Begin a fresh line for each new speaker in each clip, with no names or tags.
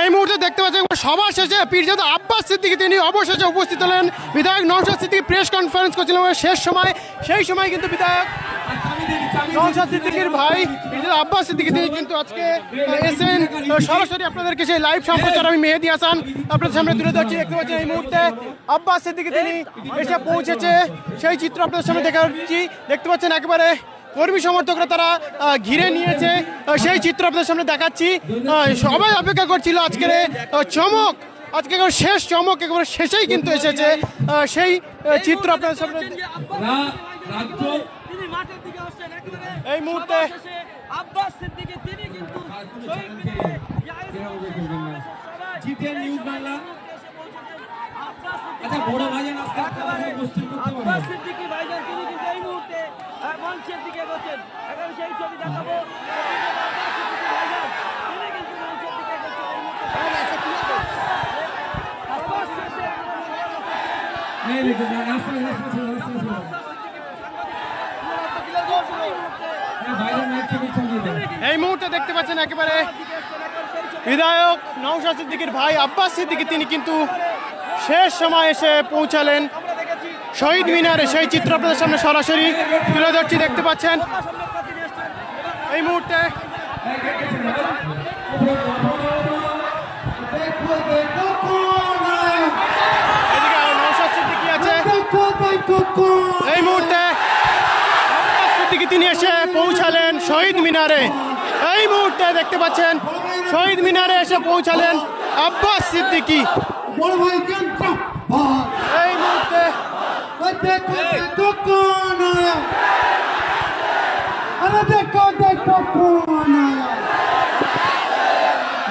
এই মুহূর্তে দেখতে পাচ্ছেন সবার শেষে পীরজাদা আব্বাস সিদ্দিকী। তিনি অবশেষে উপস্থিত হলেন। বিধায়ক নওশাদ সিদ্দিকী প্রেস কনফারেন্স করছিলেন শেষ সময়, সেই সময় কিন্তু বিধায়ক নওশাদ সিদ্দিকীর ভাই, পীরজাদা আব্বাস সিদ্দিকী, তিনি কিন্তু আজকে এসেন সরাসরি আপনাদেরকে সেই লাইভ সম্প্রচার আমি মেহেদি হাসান আপনাদের সামনে তুলে ধরছি। দেখতে পাচ্ছেন এই মুহূর্তে আব্বাস সিদ্দিকী তিনি এসে পৌঁছেছে। সেই চিত্র আপনাদের সামনে দেখা যাচ্ছি দেখতে পাচ্ছেন একেবারে কর্মী সমর্থকরা তারা ঘিরে নিয়েছে। সেই চিত্র আপনাদের সামনে দেখাচ্ছি। সবাই অপেক্ষা করছিল আজকের চমক। আজকে একেবারে শেষ চমক একেবারে শেষেই কিন্তু এসেছে। সেই চিত্র আপনাদের সামনে এই মুহূর্তে
আব্বাস সিদ্দিকী তিনি কিন্তু
জিতেন নিউজ বাংলা।
আব্বাস সিদ্দিকী
আচ্ছা বড় ভাইজান আজকে উপস্থিত করতে
আব্বাস সিদ্দিকী ভাইজান তিনি কিন্তু মঞ্চের দিকে এগোচ্ছেন। এখন সেই ছবি দেখাবো। এই মুহূর্তে
দেখতে পাচ্ছেন একেবারে বিধায়ক নওশাদ সিদ্দিকীর ভাই আব্বাস সিদ্দিকী, তিনি কিন্তু শেষ সময় এসে পৌঁছালেন। শহীদ মিনারে সেই চিত্র আপনাদের সামনে সরাসরি তুলে ধরছি, দেখতে পাচ্ছেন। এই মুহূর্তে এই মুহূর্তে তিনি এসে পৌঁছালেন শহীদ মিনারে। এই মুহূর্তে দেখতে পাচ্ছেন, শহীদ মিনারে এসে পৌঁছালেন আব্বাস সিদ্দিকী।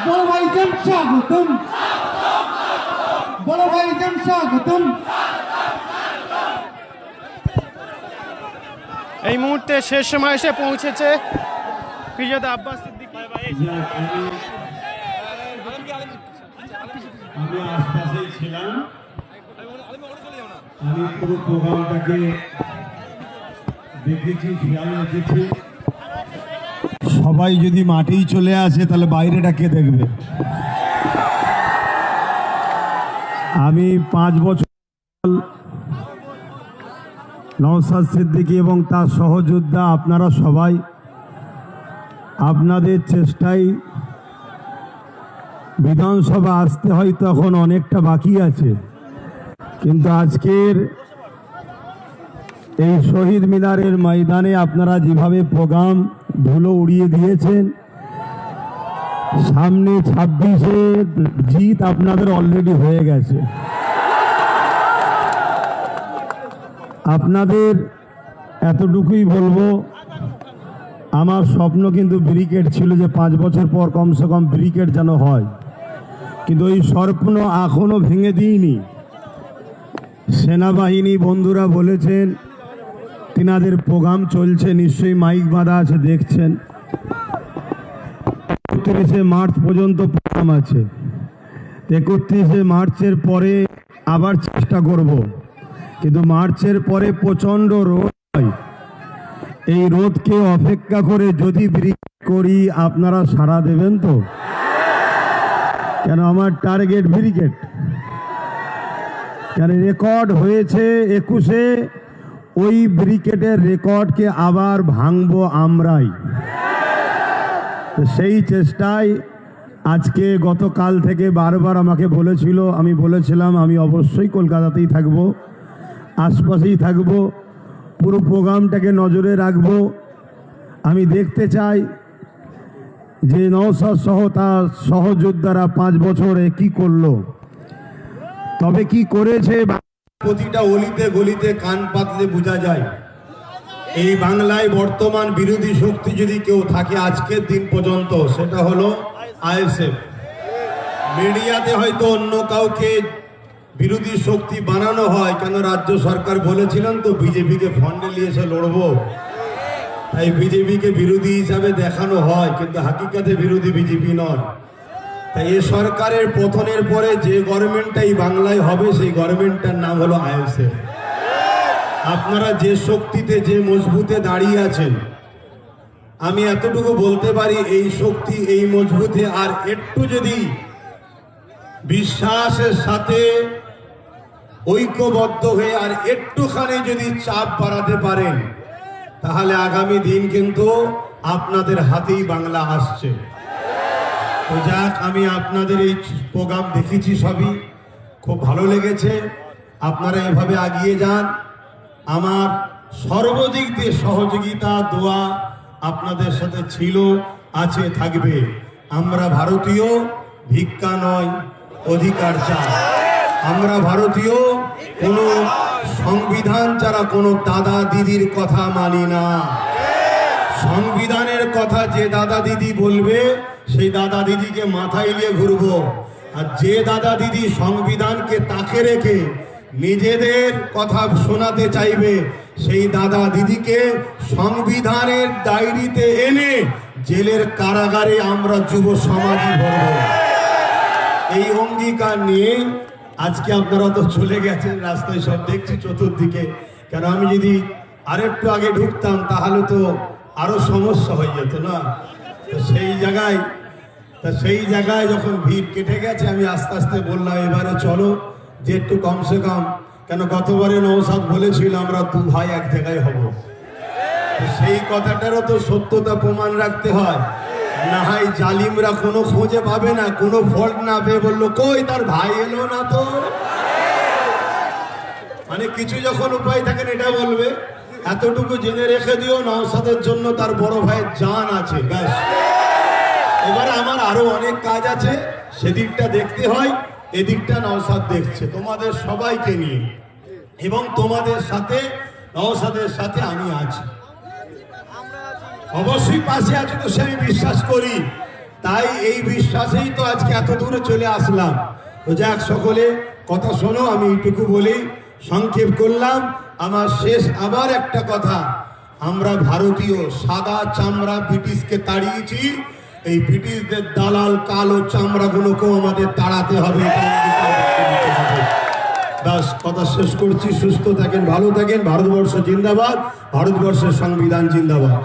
বড় স্বাগতম। বড় স্বাগতম।
এই মুহূর্তে শেষ সময় এসে পৌঁছেছে ফিরজাদা আব্বাস সিদ্দিকী।
আমি আশপাশেই ছিলাম। আমি পুরো প্রোগ্রামটাকে দেখেছি, খেয়াল রেখেছি। সবাই যদি মাঠেই চলে আসে, তাহলে বাইরেটা কে দেখবে? আমি পাঁচ বছর নওসাদ সিদ্দিকী এবং তার সহযোদ্ধা আপনারা সবাই আপনাদের চেষ্টায় বিধানসভা আসতে হয়, তখন অনেকটা বাকি আছে। কিন্তু আজকের এই শহীদ মিনারের ময়দানে আপনারা যেভাবে প্রোগ্রাম ধুলো উড়িয়ে দিয়েছেন, সামনে ছাব্বিশে জিত আপনাদের অলরেডি হয়ে গেছে। আপনাদের এতটুকুই বলব, আমার স্বপ্ন কিন্তু ব্রিকেট ছিল যে পাঁচ বছর পর কমসে কম ব্রিকেট যেন হয়। কিন্তু ওই স্বপ্ন এখনও ভেঙে দিইনি। সেনাবাহিনী বন্ধুরা বলেছেন, তিনাদের প্রোগ্রাম চলছে, নিশ্চয়ই মাইক বাঁধা আছে, দেখছেন। একত্রিশে মার্চ পর্যন্ত প্রোগ্রাম আছে। একত্রিশে মার্চের পরে আবার চেষ্টা করব। কিন্তু মার্চের পরে প্রচণ্ড রোদ হয়। এই রোদকে অপেক্ষা করে যদি করি, আপনারা সাড়া দেবেন তো? কেন আমার টার্গেট ব্রিকেট কেন রেকর্ড হয়েছে একুশে ওই ব্রিকেটের রেকর্ডকে আবার ভাঙবো আমরাই সেই চেষ্টায় আজকে গতকাল থেকে বারবার আমাকে বলেছিল আমি বলেছিলাম আমি অবশ্যই কলকাতাতেই থাকব আশপাশেই থাকব পুরো প্রোগ্রামটাকে নজরে রাখব। আমি দেখতে চাই যে নৌসাদ সহ তার সহযোদ্ধারা পাঁচ বছরে কি করল। তবে কি করেছে প্রতিটা অলিতে গলিতে কান পাতলে বোঝা যায়। এই বাংলায় বর্তমান বিরোধী শক্তি যদি কেউ থাকে আজকের দিন পর্যন্ত, সেটা হলো আইএসএফ। মিডিয়াতে হয়তো অন্য কাউকে বিরোধী শক্তি বানানো হয়, কেন রাজ্য সরকার বলেছিলেন তো, বিজেপিকে ফন্ডে নিয়ে এসে লড়বো। তাই বিজেপিকে বিরোধী হিসাবে দেখানো হয়, কিন্তু হাকিকাতে বিরোধী বিজেপি নয়। তাই এ সরকারের পতনের পরে যে গভর্নমেন্টটা এই বাংলায় হবে, সেই গভর্নমেন্টটার নাম হলো আইএসএফ। আপনারা যে শক্তিতে, যে মজবুতে দাঁড়িয়ে আছেন, আমি এতটুকু বলতে পারি, এই শক্তি, এই মজবুতে আর একটু যদি বিশ্বাসের সাথে ঐক্যবদ্ধ হয়ে আর একটুখানি যদি চাপ বাড়াতে পারেন, তাহলে আগামী দিন কিন্তু আপনাদের হাতেই বাংলা আসছে। তো যাক, আমি আপনাদের এই প্রোগ্রাম দেখেছি সবই। খুব ভালো লেগেছে। আপনারা এভাবে এগিয়ে যান। আমার সর্বদিক দিয়ে সহযোগিতা, দোয়া আপনাদের সাথে ছিল, আছে, থাকবে। আমরা ভারতীয়, ভিক্ষা নয়, অধিকার চাই। আমরা ভারতীয়, কোনো সংবিধান ছাড়া কোনো দাদা দিদির কথা মানি না। সংবিধানের কথা যে দাদা দিদি বলবে, সেই দাদা দিদিকে মাথায় নিয়ে ঘুরবো। আর যে দাদা দিদি সংবিধানকে তাকে রেখে নিজেদের কথা শোনাতে চাইবে, সেই দাদা দিদিকে সংবিধানের ডায়েরিতে এনে জেলের কারাগারে আমরা যুব সমাজই ভরব। এই অঙ্গীকার নিয়ে আজকে আপনারা তো চলে গেছেন রাস্তায় সব দেখছি চতুর্দিকে। কেন আমি যদি আরেকটু আগে ঢুকতাম, তাহলে তো আরও সমস্যা হয়ে যেত না? তো সেই জায়গায়, তা সেই জায়গায় যখন ভিড় কেটে গেছে, আমি আস্তে আস্তে বললাম, এবারে চলো, যে একটু কমসে কম। কেন গতবারে নৌসাদ বলেছিল, আমরা দু ভাই এক জায়গায় হব। সেই কথাটারও তো সত্যতা প্রমাণ রাখতে হয়। না হয় জালিমরা কোনো খোঁজে পাবে না, কোনো ফল্ট না পেয়ে বলল, কই তার ভাই এলো না তো? মানে কিছু যখন উপায় থাকেন এটা বলবে। এতটুকু জেনে রেখে দিও, নওসাদের জন্য তার বড় ভাইয়ের জান আছে, ব্যাস। এবারে আমার আরও অনেক কাজ আছে, সেদিকটা দেখতে হয়, এদিকটা নওসাদ দেখছে। তোমাদের সবাইকে নিয়ে এবং তোমাদের সাথে, নওসাদের সাথে আমি আছি। অবশ্যই পাশে আছে তো, সে আমি বিশ্বাস করি। তাই এই বিশ্বাসেই তো আজকে এত দূরে চলে আসলাম। তো যাক সকলে, কথা শোনো, আমি এইটুকু বলি, সংক্ষেপ করলাম। আমার শেষ আবার একটা কথা। আমরা ভারতীয় সাদা চামড়া ব্রিটিশকে তাড়িয়েছি। এই ব্রিটিশদের দালাল কালো চামড়াগুলোকেও আমাদের তাড়াতে হবে। ব্যাস, কথা শেষ করছি। সুস্থ থাকেন, ভালো থাকেন। ভারতবর্ষ জিন্দাবাদ। ভারতবর্ষের সংবিধান জিন্দাবাদ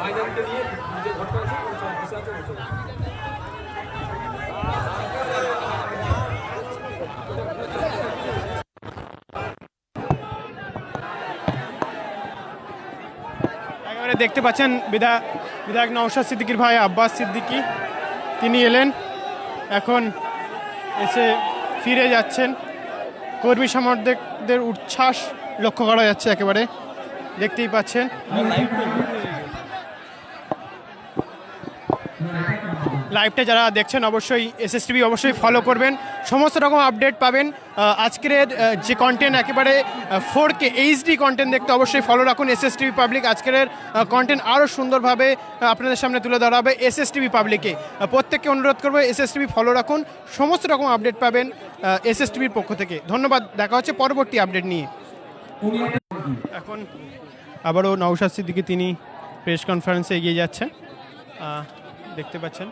ভাইজানকে নিয়ে যে ঘটনা আছে ওর সব বিষয় আছে ওর সব।
একেবারে দেখতে পাচ্ছেন বিধা বিধায়ক নওশাদ সিদ্দিকির ভাই, আব্বাস সিদ্দিকি, তিনি এলেন। এখন এসে ফিরে যাচ্ছেন। কর্মী সমর্থকদের উচ্ছ্বাস লক্ষ্য করা যাচ্ছে একেবারে। দেখতেই পাচ্ছেন। লাইভটা যারা দেখছেন, অবশ্যই এসএসটিভি অবশ্যই ফলো করবেন। সমস্ত রকম আপডেট পাবেন। আজকের যে কন্টেন্ট একেবারে ফোর কে এইচডি কন্টেন্ট দেখতে অবশ্যই ফলো রাখুন এসএসটিভি পাবলিক আজকের কন্টেন্ট আরও সুন্দরভাবে আপনাদের সামনে তুলে ধরা হবে এসএসটিভি পাবলিকে প্রত্যেককে অনুরোধ করব এসএসটিভি ফলো রাখুন, সমস্ত রকম আপডেট পাবেন এসএসটিভির পক্ষ থেকে। ধন্যবাদ, দেখা হচ্ছে পরবর্তী আপডেট নিয়ে। এখন আবারও নওশাদ সিদ্দিকি তিনি প্রেস কনফারেন্সে এগিয়ে যাচ্ছেন। দেখতে পাচ্ছেন।